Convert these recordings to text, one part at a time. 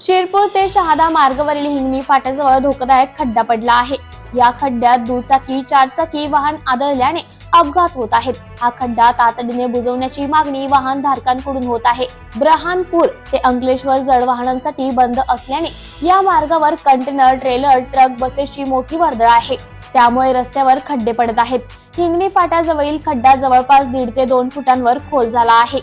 शिरपूर ते शहादा मार्गावरील हिंगणी फाट्याजवळ धोकादायक खड्डा पडला आहे. या खड्ड्यात दुचाकी चारचाकी वाहन आदळल्याने अपघात होत आहेत. हा खड्डा तातडीने बुजवण्याची मागणी वाहन धारकांकडून होत आहे. ब्रहानपूर ते अंकलेश्वर जड वाहनांसाठी बंद असल्याने या मार्गावर कंटेनर ट्रेलर ट्रक बसेसची मोठी वर्दळ आहे. त्यामुळे रस्त्यावर खड्डे पडत आहेत. हिंगणी फाट्याजवळील खड्डा जवळपास दीड ते दोन फुटांवर खोल झाला आहे.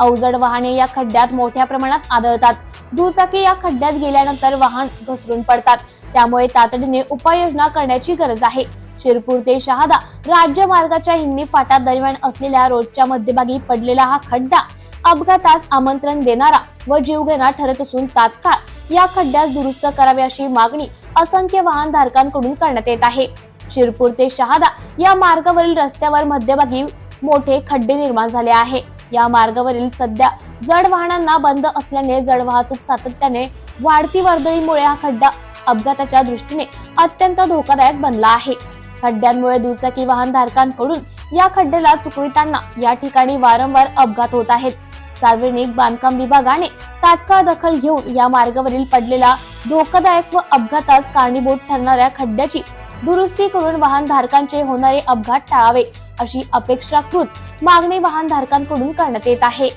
अवजड वाहने या खड्ड्यात मोठ्या प्रमाणात आढळतात दुचाकी या खड्ड्यात गेल्यानंतर वाहन घसरून पडतात. त्यामुळे तातडीने उपाययोजना करण्याची गरज आहे. शिरपूर ते शहादा राज्य मार्गाच्या हिंदी फाटा दरम्यान असलेल्या रोडच्या मध्यभागी पडलेला हा खड्डा अपघातास आमंत्रण देणारा व जीवघेणा ठरत असून तात्काळ या खड्ड्यास दुरुस्त करावी अशी मागणी असंख्य वाहनधारकांकडून करण्यात येत आहे. शिरपूर ते शहादा या मार्गावरील रस्त्यावर मध्यभागी मोठे खड्डे निर्माण झाले आहे. या मार्गावरील सध्या जड वाहनांना बंद असल्याने जड वाहतूक सातत्याने वाढती वर्दळीमुळे हा खड्डा अपघाताच्या दृष्टीने अत्यंत धोकादायक बनला आहे. खड्ड्यांमुळे दुचाकी वाहनधारकांकडून या खड्ड्याला चुकविताना या ठिकाणी वारंवार अपघात होत आहेत. सार्वजनिक बांधकाम विभागाने तात्काळ दखल घेऊन या मार्गावरील पडलेला धोकादायक व अपघातास कारणीभूत ठरणाऱ्या खड्ड्याची दुरुस्ती करून वाहनधारकांचे होणारे अपघात टाळावे. अशी अपेक्षाकृत मागणी वाहनधारकांकडून करण्यात येत आहे.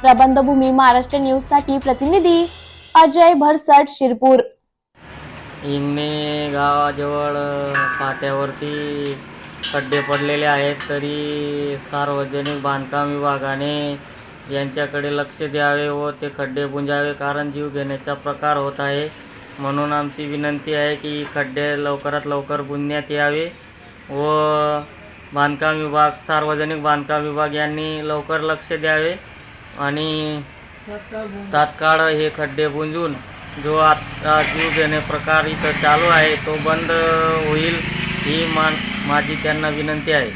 प्रबंधभूमी महाराष्ट्र न्यूजसाठी प्रतिनिधी अजय भरसट शिरपूर. इंगणे गावाजवळ पाट्यावरती खड्डे पडलेले आहेत तरी सार्वजनिक बांधकाम विभागाने यांच्याकडे लक्ष द्यावे व ते खड्डे बुंजावे कारण जीव घेण्याचा प्रकार होत आहे. म्हणून आमची विनंती आहे की खड्डे लवकरात लवकर बुंदण्यात यावे. व बांधकाम विभाग सार्वजनिक बांधकाम विभाग यांनी लवकर लक्ष द्यावे आणि तात्काळ हे खड्डे बुंजून जो आता जीव देणे प्रकार इथं चालू आहे तो बंद होईल ही मान माझी त्यांना विनंती आहे.